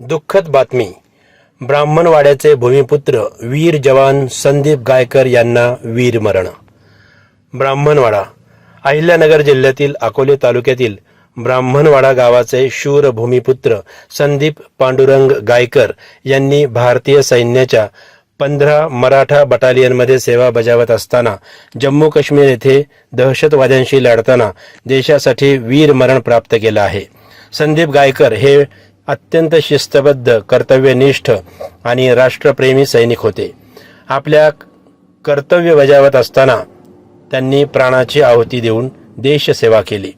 दुःखद बातमी. ब्राह्मणवाड्याचे भूमिपुत्र वीर जवान संदीप गायकर यांना वीरमरण ब्राह्मणवाडा अहिल्यानगर जिल्ह्यातील अकोले तालुक्यातील ब्राह्मणवाडा गावाचे शूर भूमिपुत्र संदीप पांडुरंग गायकर यांनी भारतीय सैन्याच्या पंधरा मराठा बटालियनमध्ये सेवा बजावत असताना जम्मू काश्मीर येथे दहशतवाद्यांशी लढताना देशासाठी वीर मरण प्राप्त केलं आहे. संदीप गायकर हे अत्यंत शिस्तबद्ध कर्तव्यनिष्ठ आणि राष्ट्रप्रेमी सैनिक होते. आपल्या कर्तव्य बजावत असताना त्यांनी प्राणाची आहुती देऊन देशसेवा केली.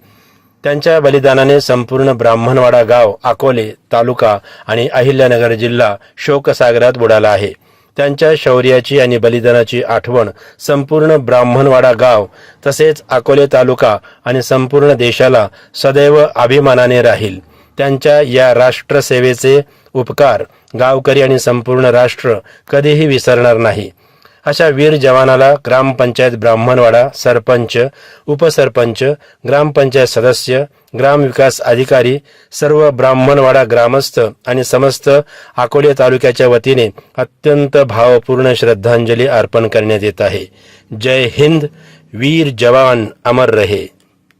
त्यांच्या बलिदानाने संपूर्ण ब्राह्मणवाडा गाव अकोले तालुका आणि अहिल्यानगर जिल्हा शोकसागरात बुडाला आहे. त्यांच्या शौर्याची आणि बलिदानाची आठवण संपूर्ण ब्राह्मणवाडा गाव तसेच अकोले तालुका आणि संपूर्ण देशाला सदैव अभिमानाने राहील. त्यांच्या या राष्ट्रसेवेचे उपकार गावकरी आणि संपूर्ण राष्ट्र कधीही विसरणार नाही. अशा वीर जवानाला ग्रामपंचायत ब्राह्मणवाडा सरपंच उपसरपंच ग्रामपंचायत सदस्य ग्रामविकास अधिकारी सर्व ब्राह्मणवाडा ग्रामस्थ आणि समस्त अकोले तालुक्याच्या वतीने अत्यंत भावपूर्ण श्रद्धांजली अर्पण करण्यात येत आहे. जय हिंद वीर जवान अमर रहे.